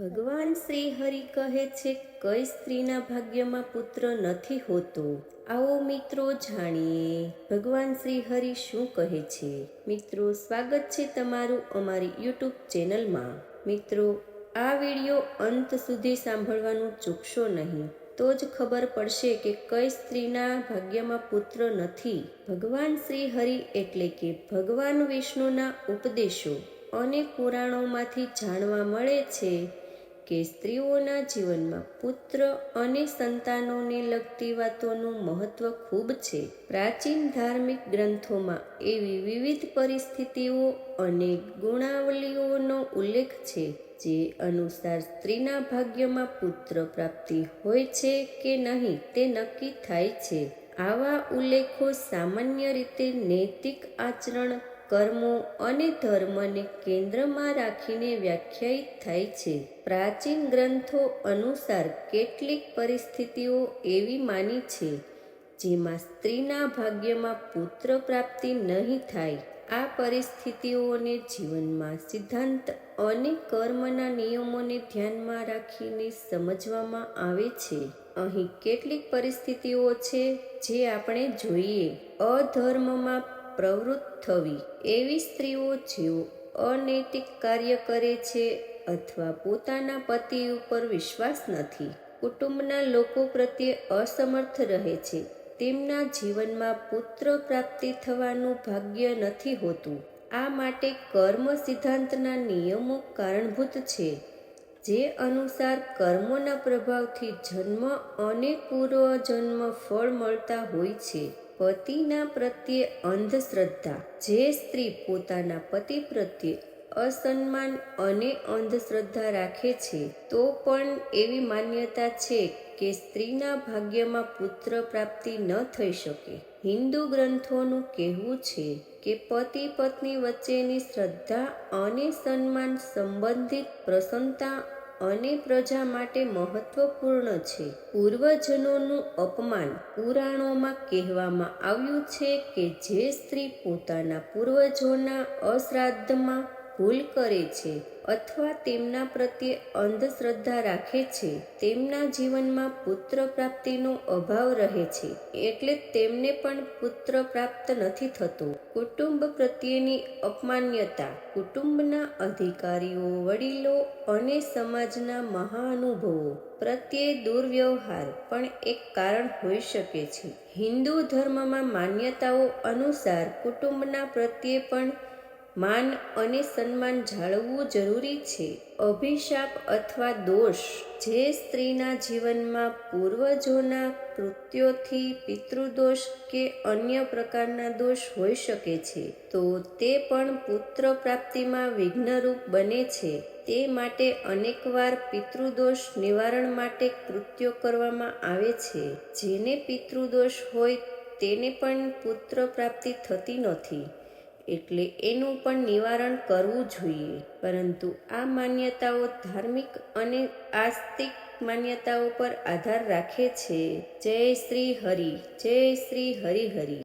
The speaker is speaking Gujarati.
ભગવાન શ્રી હરિ કહે છે, કઈ સ્ત્રીના ભાગ્યમાં પુત્ર નથી હોતો? આવો મિત્રો જાણીએ. ભગવાન શ્રી હરિ શું કહે છે? મિત્રો, સ્વાગત છે તમારું અમારી યુટ્યુબ ચેનલમાં. મિત્રો, આ વિડિયો અંત સુધી સાંભળવાનું ચૂકશો નહીં. તો જ ખબર પડશે કે કઈ સ્ત્રીના ભાગ્યમાં પુત્ર નથી. ભગવાન શ્રી હરિ એટલે કે ભગવાન વિષ્ણુના ઉપદેશો અને પુરાણોમાંથી જાણવા મળે છે કે સ્ત્રીઓના જીવનમાં પુત્ર અને સંતાનોને લગતી વાતોનું મહત્વ ખૂબ છે. પ્રાચીન ધાર્મિક ગ્રંથોમાં એવી વિવિધ પરિસ્થિતિઓ અને ગુણાવલીઓનો ઉલ્લેખ છે, જે અનુસાર સ્ત્રીના ભાગ્યમાં પુત્ર પ્રાપ્તિ હોય છે કે નહીં તે નક્કી થાય છે. આવા ઉલ્લેખો સામાન્ય રીતે નૈતિક આચરણ કર્મો અને ધર્મને કેન્દ્રમાં રાખીને વ્યાખ્યાયિત થાય છે. પ્રાચીન ગ્રંથો અનુસાર કેટલીક પરિસ્થિતિઓ એવી માની છે, જેમાં સ્ત્રીના ભાગ્યમાં પુત્ર પ્રાપ્તિ નહીં થાય. આ પરિસ્થિતિઓને જીવનમાં સિદ્ધાંત અને કર્મના નિયમોને ધ્યાનમાં રાખીને સમજવામાં આવે છે. અહીં કેટલીક પરિસ્થિતિઓ છે જે આપણે જોઈએ. અધર્મમાં પ્રવૃત્ત થવી. એવી સ્ત્રીઓ જેઓ અનૈતિક કાર્ય કરે છે અથવા પોતાના પતિ ઉપર વિશ્વાસ નથી, કુટુંબના લોકો પ્રત્યે અસમર્થ રહે છે, તેમના જીવનમાં પુત્ર પ્રાપ્તિ થવાનું ભાગ્ય નથી હોતું. આ માટે કર્મ સિદ્ધાંતના નિયમો કારણભૂત છે, જે અનુસાર કર્મોના પ્રભાવથી જન્મ અને પૂર્વજન્મ ફળ મળતા હોય છે. પતિના પ્રત્યે અંધશ્રદ્ધા. જે સ્ત્રી પોતાના પતિ પ્રત્યે અસન્માન અને અંધશ્રદ્ધા રાખે છે, તો પણ એવી માન્યતા છે કે સ્ત્રીના ભાગ્યમાં પુત્ર પ્રાપ્તિ ન થઈ શકે. હિન્દુ ગ્રંથોનું કહેવું છે કે પતિ પત્ની વચ્ચેની શ્રદ્ધા અને સન્માન સંબંધિત પ્રસન્નતા અને પ્રજા માટે મહત્વપૂર્ણ છે. પૂર્વજનોનું અપમાન પુરાણોમાં કહેવામાં આવ્યું છે કે જે સ્ત્રી પોતાના પૂર્વજોના અશ્રાદ્ધમાં ભૂલ કરે છે અથવા તેમના પ્રત્યે અંધશ્રદ્ધા રાખે છે, તેમના જીવનમાં પુત્ર પ્રાપ્તિનો અભાવ રહે છે, એટલે તેમને પણ પુત્ર પ્રાપ્ત નથી થતો. કુટુંબ પ્રત્યેની અપમાન્યતા, કુટુંબના અધિકારીઓ, વડીલો અને સમાજના મહાનુભવો પ્રત્યે દુર્વ્યવહાર પણ એક કારણ હોઈ શકે છે. હિન્દુ ધર્મમાં માન્યતાઓ અનુસાર કુટુંબના પ્રત્યે પણ માન અને સન્માન જાળવવું જરૂરી છે. અભિશાપ અથવા દોષ જે સ્ત્રીના જીવનમાં પૂર્વજોના કૃત્યોથી પિતૃદોષ કે અન્ય પ્રકારના દોષ હોઈ શકે છે, તો તે પણ પુત્ર પ્રાપ્તિમાં વિઘ્નરૂપ બને છે. તે માટે અનેકવાર પિતૃદોષ નિવારણ માટે કૃત્યો કરવામાં આવે છે. જેને પિતૃદોષ હોય તેને પણ પુત્ર પ્રાપ્તિ થતી નથી. એટલે એનું પણ નિવારણ કરવું જોઈએ. પરંતુ આ માન્યતાઓ ધાર્મિક અને આસ્તિક માન્યતાઓ પર આધાર રાખે છે. જય શ્રી હરિ, જય શ્રી હરિ હરિ.